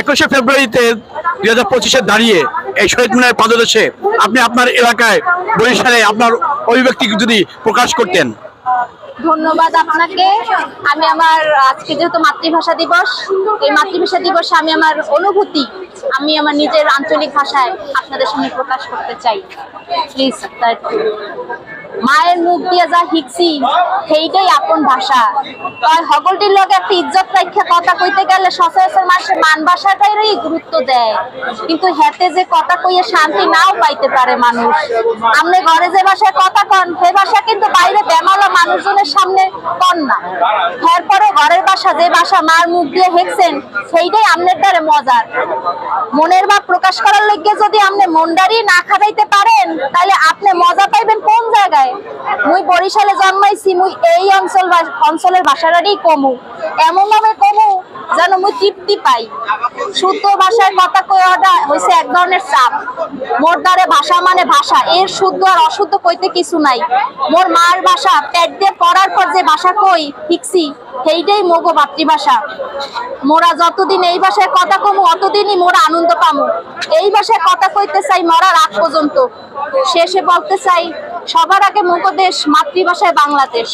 একুশে ফেব্রুয়ারিতে দুই হাজার পঁচিশে দাঁড়িয়ে এই শহীদ মিনার পাদদেশে আপনি আপনার এলাকায়, বরিশালে আপনার অভিব্যক্তি যদি প্রকাশ করতেন। ধন্যবাদ আপনাকে। আমি আমার, আজকে যেহেতু মাতৃভাষা দিবস, এই মাতৃভাষা দিবসে আমি আমার অনুভূতি, আমি আমার নিজের আঞ্চলিক ভাষায় আপনাদের সামনে প্রকাশ করতে চাই। প্লিজ মায়ের মুখ দিয়ে যা শিখছি, সেইটাই আপন ভাষা। তয় হগলটির লগে একটা ইজ্জত রাখা কথা কইতে গেলে সচরাচর মানুষের মান ভাষাটারই গুরুত্ব দেয়। কিন্তু হেতে যে কথা কইয়ে শান্তি নাও পাইতে পারে মানুষ। আপনি ঘরে যে ভাষায় কথা কন, সে ভাষা কিন্তু বাইরে বেমালা মানুষজনের সামনে কন না। এরপরে ঘরের ভাষা, যে ভাষা মার মুখ দিয়ে হেঁকছেন, সেইটাই আমনের দ্বারে মজার। মনের ভাব প্রকাশ করার লগে যদি আপনি মনদারি না খাটাইতে পারেন তাহলে আপনি মজা পাইবেন কোন জায়গায় মুই বরিশালে জন্মাইছি, মুই এই অঞ্চল অঞ্চলের ভাষাটারই কমু। এমন ভাবে কমু যেন মুই তৃপ্তি পাই। শুদ্ধ ভাষায় কথা কয়াটা হয়েছে এক ধরনের চাপ। মোর দ্বারে ভাষা মানে ভাষা, এর শুদ্ধ আর অশুদ্ধ কইতে কিছু নাই। মোর মার ভাষা, পেট দিয়ে পড়ার পর যে ভাষা কই শিখছি সেইটাই মগো মাতৃভাষা। মোরা যতদিন এই ভাষায় কথা কমু, অতদিনই মোরা আনন্দ পামু। এই ভাষায় কথা কইতে চাই মরার আগ পর্যন্ত। শেষে বলতে চাই, সবার আগে মুখ দেশ, মাতৃভাষায় বাংলাদেশ।